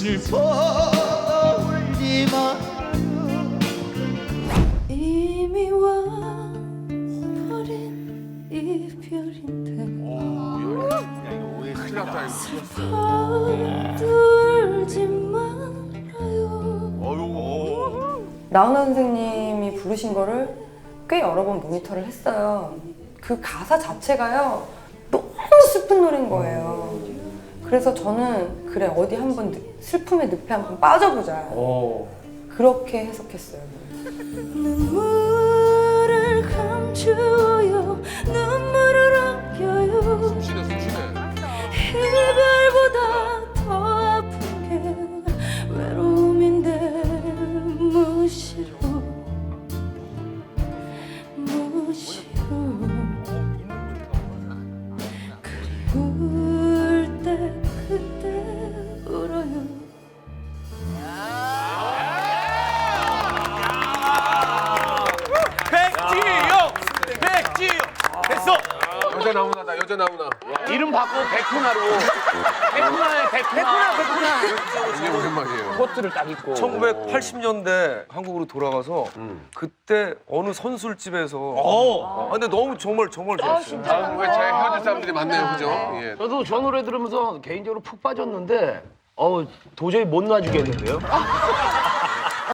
슬퍼 울지 말아요 이미 와 버린 이별인데 큰일 났다 이거. 서툴지 말아요 나훈아 선생님이 부르신 거를 꽤 여러 번 모니터를 했어요. 그 가사 자체가요 너무 슬픈 노래인 거예요. 그래서 저는 그래 어디 한번 느- 슬픔의 늪에 한번 빠져보자. 그렇게 해석했어요. 눈물을 감추어요 눈물을 아껴요 숨쉬네 숨쉬네. 이별보다 더 아픈 게 외로움인데 무시로 무시로 그리울 여자 나무나다 여자 나무나. 이름 바꾸고 백훈아로. 백훈아에 백훈아. 백훈아, 이게 오랜만이에요. 코트를 딱 입고. 1980년대 한국으로 돌아가서 그때 어느 선술집에서 아, 근데 너무 정말 정말 좋았어요. 아, 왜제 헤어질 사람들이 많네요, 그죠? 예. 저도 저 노래 들으면서 개인적으로 푹 빠졌는데 어우 도저히 못 놔주겠는데요?